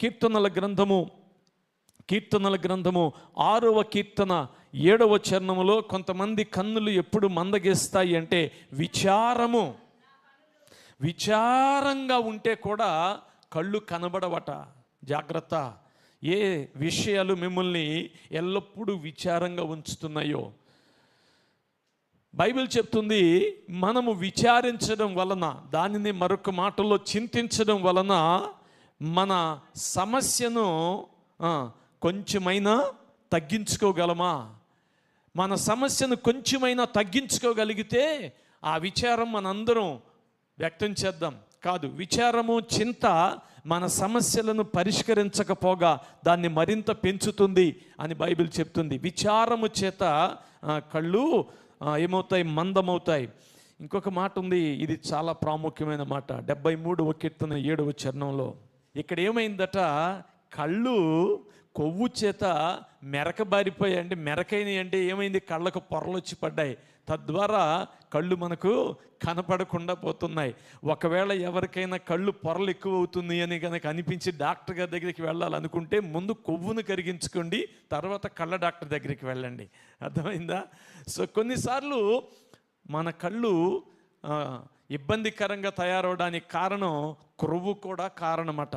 కీర్తనల గ్రంథము కీర్తనల గ్రంథము ఆరవ కీర్తన ఏడవ చరణములో కొంతమంది కన్నులు ఎప్పుడు మందగిస్తాయి అంటే విచారము. విచారంగా ఉంటే కూడా కళ్ళు కనబడవట. జాగ్రత్త. ఏ విషయాలు మిమ్మల్ని ఎల్లప్పుడూ విచారంగా ఉంచుతున్నాయో. బైబిల్ చెప్తుంది మనము విచారించడం వలన దానిని మరొక మాటలో చింతించడం వలన మన సమస్యను కొంచెమైనా తగ్గించుకోగలమా? మన సమస్యను కొంచెమైనా తగ్గించుకోగలిగితే ఆ విచారం మనందరం వ్యక్తం చేద్దాం. కాదు విచారము చింత మన సమస్యలను పరిష్కరించకపోగా దాన్ని మరింత పెంచుతుంది అని బైబిల్ చెప్తుంది. విచారము చేత కళ్ళు ఏమవుతాయి? మందమవుతాయి. ఇంకొక మాట ఉంది ఇది చాలా ప్రాముఖ్యమైన మాట. డెబ్బై మూడు కీర్తన ఏడవ చరణంలో. ఇక్కడ ఏమైందట కళ్ళు కొవ్వు చేత మెరకబారిపోయాయి అంటే మెరకైనవి అంటే ఏమైంది? కళ్ళకు పొరలు వచ్చి పడ్డాయి. తద్వారా కళ్ళు మనకు కనపడకుండా పోతున్నాయి. ఒకవేళ ఎవరికైనా కళ్ళు పొరలు ఎక్కువ అవుతుంది అని కనుక అనిపించి డాక్టర్ గారి దగ్గరికి వెళ్ళాలనుకుంటే ముందు కొవ్వును కరిగించుకోండి తర్వాత కళ్ళ డాక్టర్ దగ్గరికి వెళ్ళండి. అర్థమైందా? సో కొన్నిసార్లు మన కళ్ళు ఇబ్బందికరంగా తయారవడానికి కారణం క్రొవ్వు కూడా కారణమట.